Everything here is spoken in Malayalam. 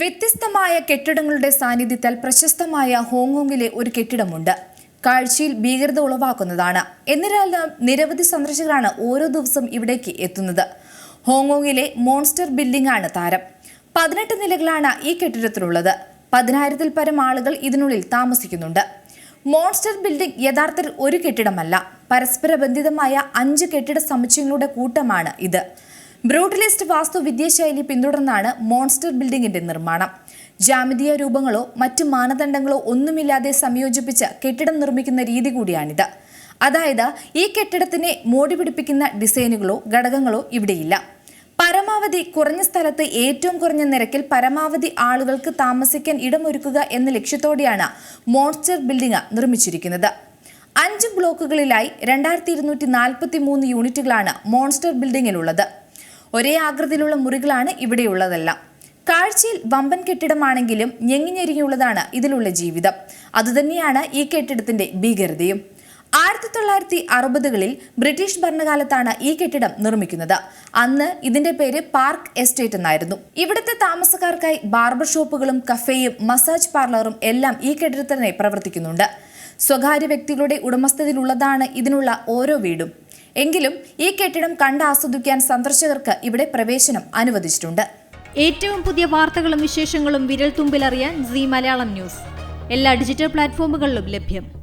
വ്യത്യസ്തമായ കെട്ടിടങ്ങളുടെ സാന്നിധ്യത്താൽ പ്രശസ്തമായ ഹോങ്കോങ്ങിലെ ഒരു കെട്ടിടമുണ്ട്. കാഴ്ചയിൽ ഭീകരത ഉളവാക്കുന്നതാണ്. എന്നിരുന്നാലും നിരവധി സന്ദർശകരാണ് ഓരോ ദിവസം ഇവിടേക്ക് എത്തുന്നത്. ഹോങ്കോങ്ങിലെ മോൺസ്റ്റർ ബിൽഡിംഗ് ആണ് താരം. പതിനെട്ട് നിലകളാണ് ഈ കെട്ടിടത്തിലുള്ളത്. പതിനായിരത്തിൽ പരം ആളുകൾ ഇതിനുള്ളിൽ താമസിക്കുന്നുണ്ട്. മോൺസ്റ്റർ ബിൽഡിംഗ് യഥാർത്ഥത്തിൽ ഒരു കെട്ടിടമല്ല. പരസ്പര ബന്ധിതമായ അഞ്ച് കെട്ടിട സമുച്ചയങ്ങളുടെ കൂട്ടമാണ് ഇത്. ബ്രൂട്ടലിസ്റ്റ് വാസ്തുവിദ്യാശൈലി പിന്തുടർന്നാണ് മോൺസ്റ്റർ ബിൽഡിംഗിന്റെ നിർമ്മാണം. ജാമിതീയ രൂപങ്ങളോ മറ്റ് മാനദണ്ഡങ്ങളോ ഒന്നുമില്ലാതെ സംയോജിപ്പിച്ച് കെട്ടിടം നിർമ്മിക്കുന്ന രീതി കൂടിയാണിത്. അതായത് ഈ കെട്ടിടത്തിനെ മോടി പിടിപ്പിക്കുന്ന ഡിസൈനുകളോ ഘടകങ്ങളോ ഇവിടെയില്ല. പരമാവധി കുറഞ്ഞ സ്ഥലത്ത് ഏറ്റവും കുറഞ്ഞ നിരക്കിൽ പരമാവധി ആളുകൾക്ക് താമസിക്കാൻ ഇടമൊരുക്കുക എന്ന ലക്ഷ്യത്തോടെയാണ് മോൺസ്റ്റർ ബിൽഡിംഗ് നിർമ്മിച്ചിരിക്കുന്നത്. അഞ്ച് ബ്ലോക്കുകളിലായി രണ്ടായിരത്തി ഇരുന്നൂറ്റി നാൽപ്പത്തി മൂന്ന് യൂണിറ്റുകളാണ് മോൺസ്റ്റർ ബിൽഡിംഗിലുള്ളത്. ഒരേ ആകൃതിയിലുള്ള മുറികളാണ് ഇവിടെയുള്ളതെല്ലാം. കാഴ്ചയിൽ വമ്പൻ കെട്ടിടമാണെങ്കിലും ഞെങ്ങിഞ്ഞെരിഞ്ഞുള്ളതാണ് ഇതിലുള്ള ജീവിതം. അതുതന്നെയാണ് ഈ കെട്ടിടത്തിന്റെ ഭീകരതയും. ആയിരത്തി തൊള്ളായിരത്തി അറുപതുകളിൽ ബ്രിട്ടീഷ് ഭരണകാലത്താണ് ഈ കെട്ടിടം നിർമ്മിക്കുന്നത്. അന്ന് ഇതിന്റെ പേര് പാർക്ക് എസ്റ്റേറ്റ് എന്നായിരുന്നു. ഇവിടുത്തെ താമസക്കാർക്കായി ബാർബർ ഷോപ്പുകളും കഫേയും മസാജ് പാർലറും എല്ലാം ഈ കെട്ടിടത്തിൽ തന്നെ പ്രവർത്തിക്കുന്നുണ്ട്. സ്വകാര്യ വ്യക്തികളുടെ ഉടമസ്ഥതയിലുള്ളതാണ് ഇതിനുള്ള ഓരോ വീടും. എങ്കിലും ഈ കെട്ടിടം കണ്ടാസ്വദിക്കാൻ സന്ദർശകർക്ക് ഇവിടെ പ്രവേശനം അനുവദിച്ചിട്ടുണ്ട്. ഏറ്റവും പുതിയ വാർത്തകളും വിശേഷങ്ങളും വിരൽ തുമ്പിലറിയാൻ സി മലയാളം ന്യൂസ്. എല്ലാ ഡിജിറ്റൽ പ്ലാറ്റ്ഫോമുകളിലും ലഭ്യം.